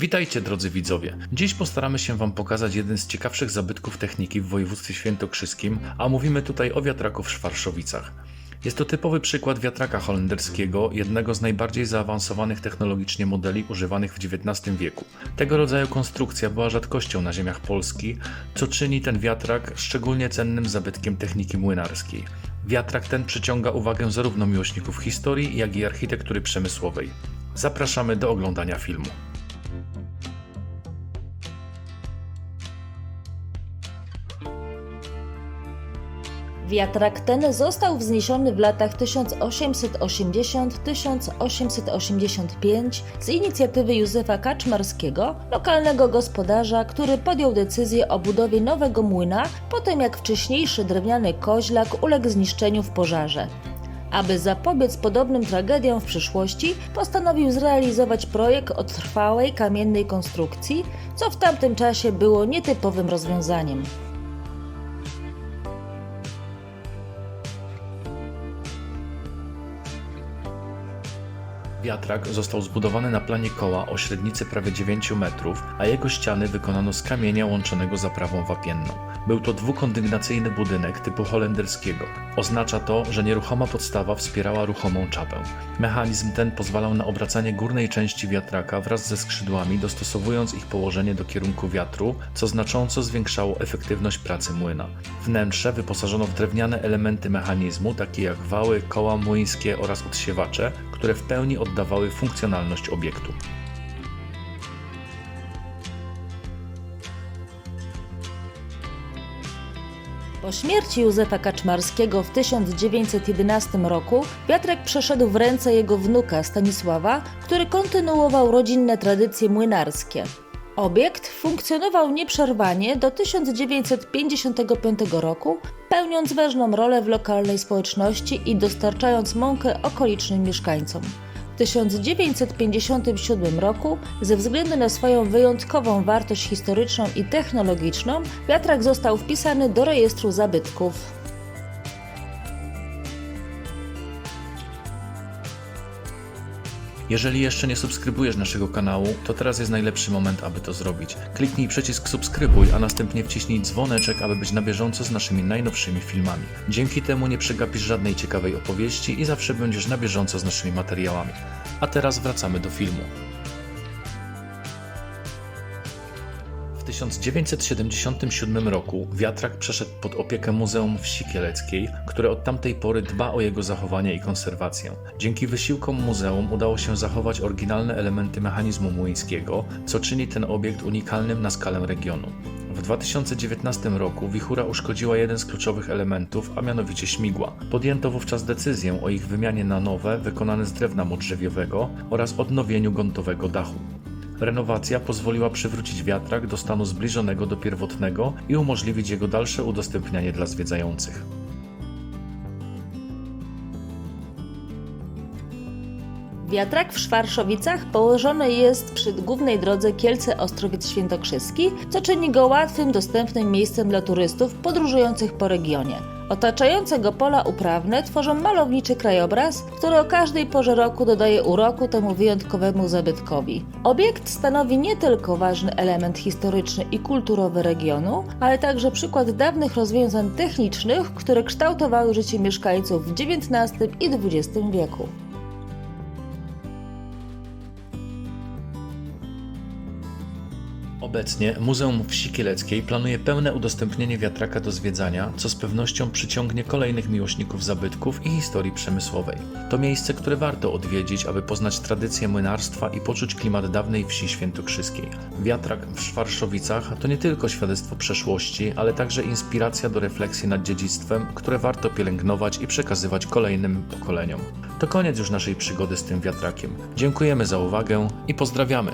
Witajcie drodzy widzowie. Dziś postaramy się Wam pokazać jeden z ciekawszych zabytków techniki w województwie świętokrzyskim, a mówimy tutaj o wiatraku w Szwarszowicach. Jest to typowy przykład wiatraka holenderskiego, jednego z najbardziej zaawansowanych technologicznie modeli używanych w XIX wieku. Tego rodzaju konstrukcja była rzadkością na ziemiach Polski, co czyni ten wiatrak szczególnie cennym zabytkiem techniki młynarskiej. Wiatrak ten przyciąga uwagę zarówno miłośników historii, jak i architektury przemysłowej. Zapraszamy do oglądania filmu. Wiatrak ten został wzniesiony w latach 1880-1885 z inicjatywy Józefa Kaczmarskiego, lokalnego gospodarza, który podjął decyzję o budowie nowego młyna po tym jak wcześniejszy drewniany koźlak uległ zniszczeniu w pożarze. Aby zapobiec podobnym tragediom w przyszłości, postanowił zrealizować projekt o trwałej kamiennej konstrukcji, co w tamtym czasie było nietypowym rozwiązaniem. Wiatrak został zbudowany na planie koła o średnicy prawie 9 metrów, a jego ściany wykonano z kamienia łączonego zaprawą wapienną. Był to dwukondygnacyjny budynek typu holenderskiego. Oznacza to, że nieruchoma podstawa wspierała ruchomą czapę. Mechanizm ten pozwalał na obracanie górnej części wiatraka wraz ze skrzydłami, dostosowując ich położenie do kierunku wiatru, co znacząco zwiększało efektywność pracy młyna. Wnętrze wyposażono w drewniane elementy mechanizmu, takie jak wały, koła młyńskie oraz odsiewacze, które w pełni oddawały funkcjonalność obiektu. Po śmierci Józefa Kaczmarskiego w 1911 roku wiatrak przeszedł w ręce jego wnuka Stanisława, który kontynuował rodzinne tradycje młynarskie. Obiekt funkcjonował nieprzerwanie do 1955 roku, pełniąc ważną rolę w lokalnej społeczności i dostarczając mąkę okolicznym mieszkańcom. W 1957 roku, ze względu na swoją wyjątkową wartość historyczną i technologiczną, wiatrak został wpisany do rejestru zabytków. Jeżeli jeszcze nie subskrybujesz naszego kanału, to teraz jest najlepszy moment, aby to zrobić. Kliknij przycisk subskrybuj, a następnie wciśnij dzwoneczek, aby być na bieżąco z naszymi najnowszymi filmami. Dzięki temu nie przegapisz żadnej ciekawej opowieści i zawsze będziesz na bieżąco z naszymi materiałami. A teraz wracamy do filmu. 1977 roku wiatrak przeszedł pod opiekę Muzeum Wsi Kieleckiej, które od tamtej pory dba o jego zachowanie i konserwację. Dzięki wysiłkom muzeum udało się zachować oryginalne elementy mechanizmu młyńskiego, co czyni ten obiekt unikalnym na skalę regionu. W 2019 roku wichura uszkodziła jeden z kluczowych elementów, a mianowicie śmigła. Podjęto wówczas decyzję o ich wymianie na nowe, wykonane z drewna modrzewiowego oraz odnowieniu gontowego dachu. Renowacja pozwoliła przywrócić wiatrak do stanu zbliżonego do pierwotnego i umożliwić jego dalsze udostępnianie dla zwiedzających. Wiatrak w Szwarszowicach położony jest przy głównej drodze Kielce-Ostrowiec Świętokrzyski, co czyni go łatwym, dostępnym miejscem dla turystów podróżujących po regionie. Otaczające go pola uprawne tworzą malowniczy krajobraz, który o każdej porze roku dodaje uroku temu wyjątkowemu zabytkowi. Obiekt stanowi nie tylko ważny element historyczny i kulturowy regionu, ale także przykład dawnych rozwiązań technicznych, które kształtowały życie mieszkańców w XIX i XX wieku. Obecnie Muzeum Wsi Kieleckiej planuje pełne udostępnienie wiatraka do zwiedzania, co z pewnością przyciągnie kolejnych miłośników zabytków i historii przemysłowej. To miejsce, które warto odwiedzić, aby poznać tradycje młynarstwa i poczuć klimat dawnej wsi świętokrzyskiej. Wiatrak w Szwarszowicach to nie tylko świadectwo przeszłości, ale także inspiracja do refleksji nad dziedzictwem, które warto pielęgnować i przekazywać kolejnym pokoleniom. To koniec już naszej przygody z tym wiatrakiem. Dziękujemy za uwagę i pozdrawiamy.